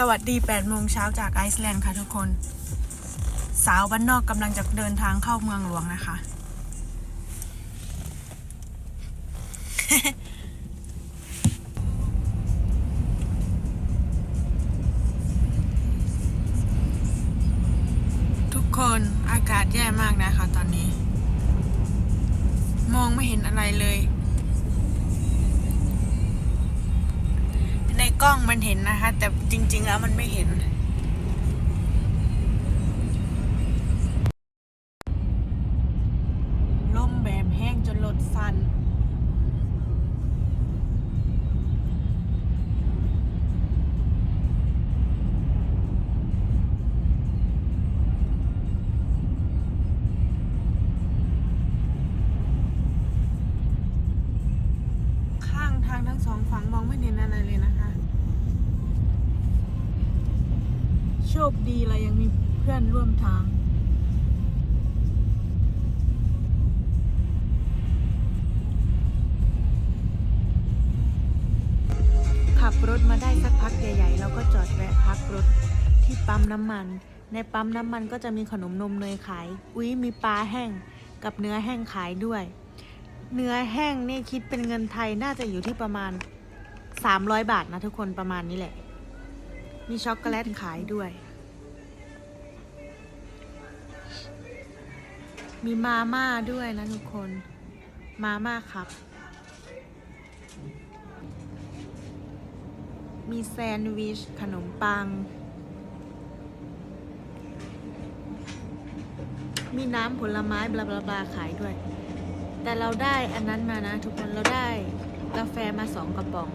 สวัสดี8โมงเช้าจากไอซ์แลนด์ค่ะทุกคน สาวบ้านนอกกำลังจะเดินทางเข้าเมืองหลวงนะคะ ทุกคนอากาศแย่มากนะคะตอนนี้ มองไม่เห็นอะไรเลย กล้องมันเห็นนะคะ แต่จริง ๆ แล้วมันไม่เห็น ชคดีเรายังมีเพื่อนร่วมทาง ขับรถมาได้สักพักใหญ่ๆแล้วก็จอดแวะพักรถที่ปั๊มน้ำมัน ในปั๊มน้ำมันก็จะมีขนมนมเนยขาย อุ๊ยมีปลาแห้งกับเนื้อแห้งขายด้วย เนื้อแห้งนี่คิดเป็นเงินไทยน่าจะอยู่ที่ประมาณ 300 บาทนะทุกคนประมาณนี้แหละมีช็อกโกแลตขายด้วย มีมาม่าด้วยนะทุกคน มาม่าครับ มีแซนด์วิช ขนมปัง มีน้ำผลไม้บลาบลาบลาขายด้วย แต่เราได้อันนั้นมานะทุกคนเราได้กาแฟมาสองกระป๋อง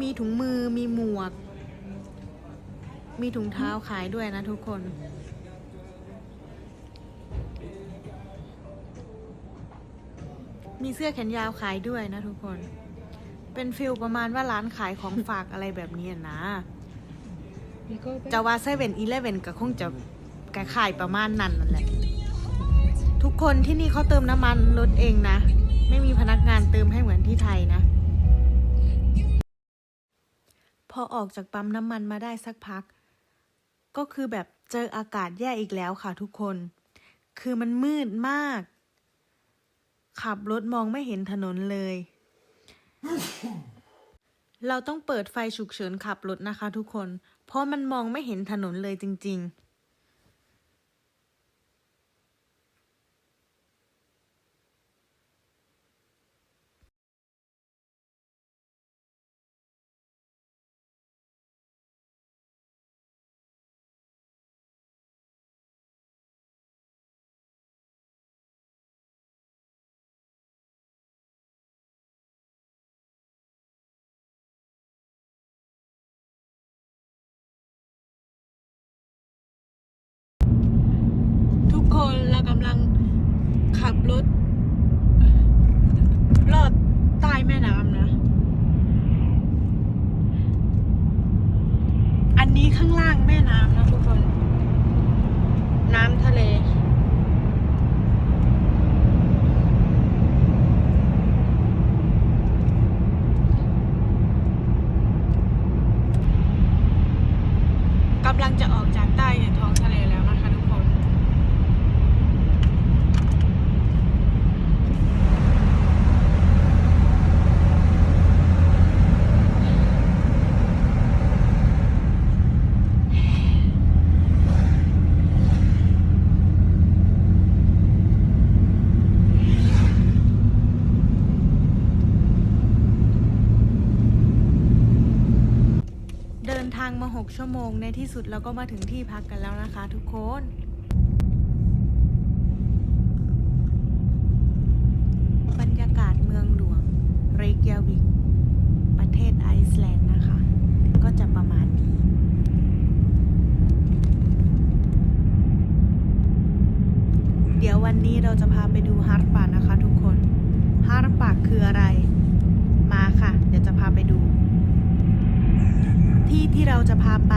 มีถุงมือ มีหมวก มีถุงเท้าขายด้วยนะทุกคน มีเสื้อแขนยาวขายด้วยนะทุกคน เป็นฟิลประมาณว่าร้านขายของฝากอะไรแบบนี้อะนะจะว่าเซเว่นอีเลเว่นก็คงจะกขายประมาณนั้นนั่นแหละ ทุกคนที่นี่เขาเติมน้ำมันรถเองนะ ไม่มีพนักงานเติมให้เหมือนที่ไทยนะพอออกจากปั๊มน้ำมันมาได้สักพัก ก็คือแบบเจออากาศแย่อีกแล้วค่ะทุกคน คือมันมืดมาก ขับรถมองไม่เห็นถนนเลย เราต้องเปิดไฟฉุกเฉินขับรถนะคะทุกคน เพราะมันมองไม่เห็นถนนเลยจริง ๆ กำลังขับรถลอดใต้แม่น้ำนะ อันนี้ข้างล่างแม่น้ำนะทุกคน น้ำทะเลกำลังจะออกจากใต้ท้องทะเลแล้วนะคะทุกคน เดินทางมา 6 ชั่วโมงในที่สุดเราก็มาถึงที่พักกันแล้วนะคะทุกคนบรรยากาศเมืองหลวงเรกยาวิก ประเทศไอซ์แลนด์นะคะ ก็จะประมาณนี้เดี๋ยววันนี้เราจะพาไปดูฮาร์ปานะคะทุกคนฮาร์ปาคืออะไร มาค่ะ เดี๋ยวจะพาไปดู ที่ที่เราจะพาไป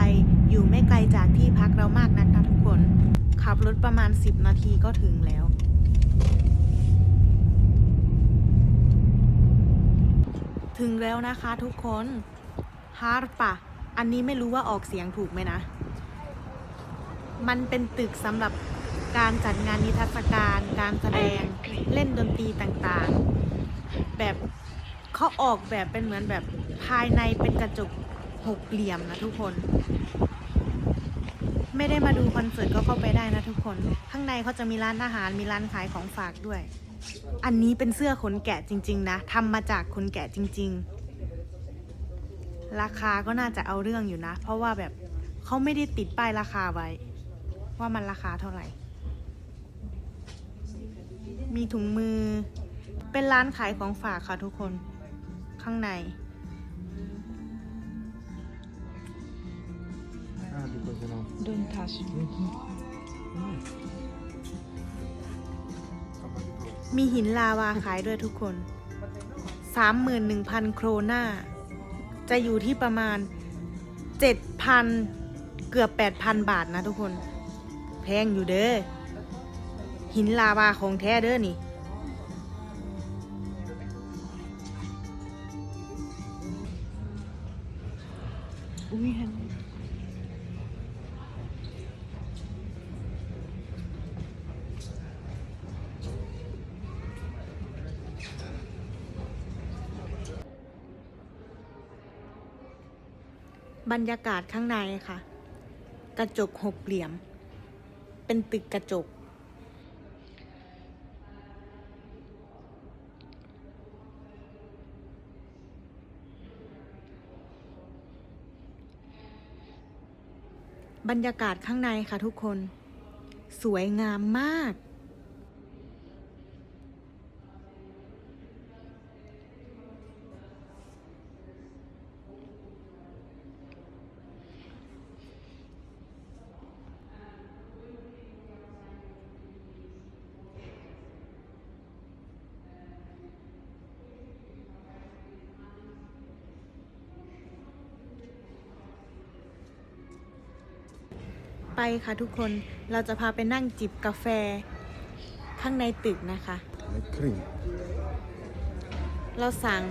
อยู่ไม่ไกลจากที่พักเรามากนักนะทุกคน ขับรถประมาณ 10 นาทีก็ถึงแล้ว ถึงแล้วนะคะทุกคนฮาร์ปะอันนี้ไม่รู้ว่าออกเสียงถูกไหมนะ มันเป็นตึกสำหรับการจัดงานนิทรรศการ การแสดง เล่นดนตรีต่างๆ แบบเขาออกแบบเป็นเหมือนแบบภายในเป็นกระจก หกเหลี่ยมนะทุกคน ไม่ได้มาดูคอนเสิร์ตก็เข้าไปได้นะทุกคน ข้างในเขาจะมีร้านอาหารมีร้านขายของฝากด้วย อันนี้เป็นเสื้อขนแกะจริง ๆ นะทำมาจากขนแกะจริง ๆ ราคาก็น่าจะเอาเรื่องอยู่นะ เพราะว่าแบบเขาไม่ได้ติดป้ายราคาไว้ ว่ามันราคาเท่าไหร่ มีถุงมือ เป็นร้านขายของฝากค่ะทุกคน ข้างใน Don't touch. มีหินลาวาขายด้วยทุกคน 31,000 โครนาจะอยู่ที่ประมาณ 7,000 เกือบ 8,000 บาทนะทุกคน แพงอยู่เด้อ หินลาวาของแท้เด้อนี่อุ้ยฮัน บรรยากาศข้างในค่ะ กระจกหกเหลี่ยม เป็นตึกกระจก บรรยากาศข้างในค่ะทุกคน สวยงามมาก ไปค่ะทุกคนเราจะพาไปนั่งจิบกาแฟข้างในตึกนะคะ Like cream. เราสั่ง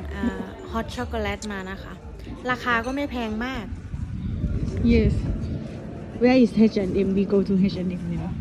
ฮอตช็อกโกแลตมานะคะ ราคาก็ไม่แพงมาก Yes. Where is H&M? We go to H&M, you know.